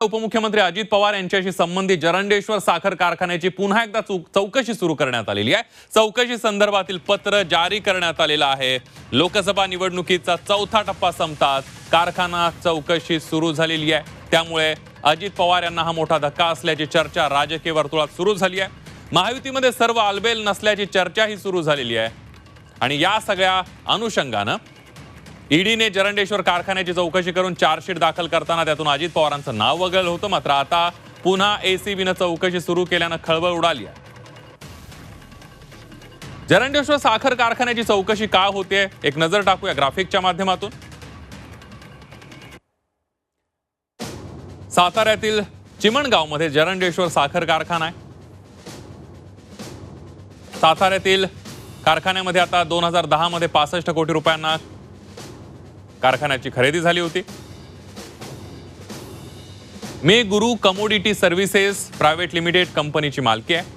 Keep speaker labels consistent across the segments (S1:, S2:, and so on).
S1: उपमुख्यमंत्री अजित पवार यांच्याशी संबंधित जरंडेश्वर साखर कारखान्याची पुन्हा एकदा चौकशी सुरू करण्यात आलेली आहे. चौकशी संदर्भातील पत्र जारी करण्यात आलेलं आहे. लोकसभा निवडणुकीचा चौथा टप्पा संपतात. कारखाना चौकशी सुरू झालेली आहे. त्यामुळे अजित पवार यांना हा मोठा धक्का असल्याची चर्चा राजकीय वर्तुळात सुरू झाली आहे. महायुतीमध्ये सर्व आलबेल नसल्याची चर्चाही सुरू झालेली आहे. आणि या सगळ्या अनुषंगानं ईडीने जरंडेश्वर कारखान्याची चौकशी करून चार्जशीट दाखल करताना त्यातून अजित पवारांचं नाव वगळलं होतं. मात्र आता पुन्हा एसीबीनं चौकशी सुरू केल्यानं खळबळ उडाली आहे. जरंडेश्वर साखर कारखान्याची चौकशी का होते एक नजर टाकूया ग्राफिकच्या माध्यमातून. साताऱ्यातील चिमणगावमध्ये जरंडेश्वर साखर कारखाना आहे. साताऱ्यातील कारखान्यामध्ये आता दोन हजार दहा मध्ये पासष्ट कोटी रुपयांना कारखान्याची खरेदी झाली होती. मे गुरु कमोडिटी सर्व्हिसेस प्रायव्हेट लिमिटेड कंपनीची मालकी आहे.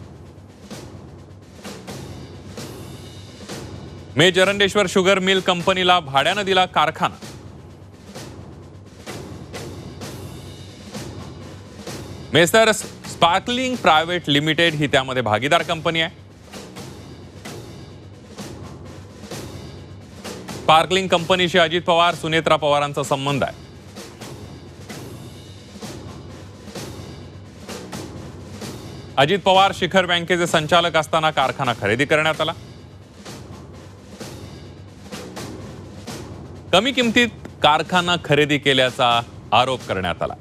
S1: मे जरंडेश्वर शुगर मिल कंपनीला भाड्यानं दिला कारखाना. मेसर स्पार्कलिंग प्रायव्हेट लिमिटेड ही त्यामध्ये भागीदार कंपनी आहे. स्पार्कलिंग कंपनीशी अजित पवार सुनेत्रा पवारांचा संबंध आहे. अजित पवार शिखर बँकेचे संचालक असताना कारखाना खरेदी करण्यात आला. कमी किमतीत कारखाना खरेदी केल्याचा आरोप करण्यात आला.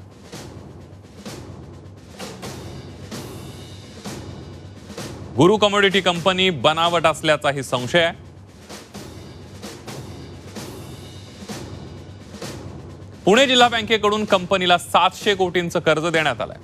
S1: गुरु कमोडिटी कंपनी बनावट असल्याचाही संशय आहे. पुणे जिल्हा बँकेकडून कंपनीला सातशे कोटींचं कर्ज देण्यात आलंय.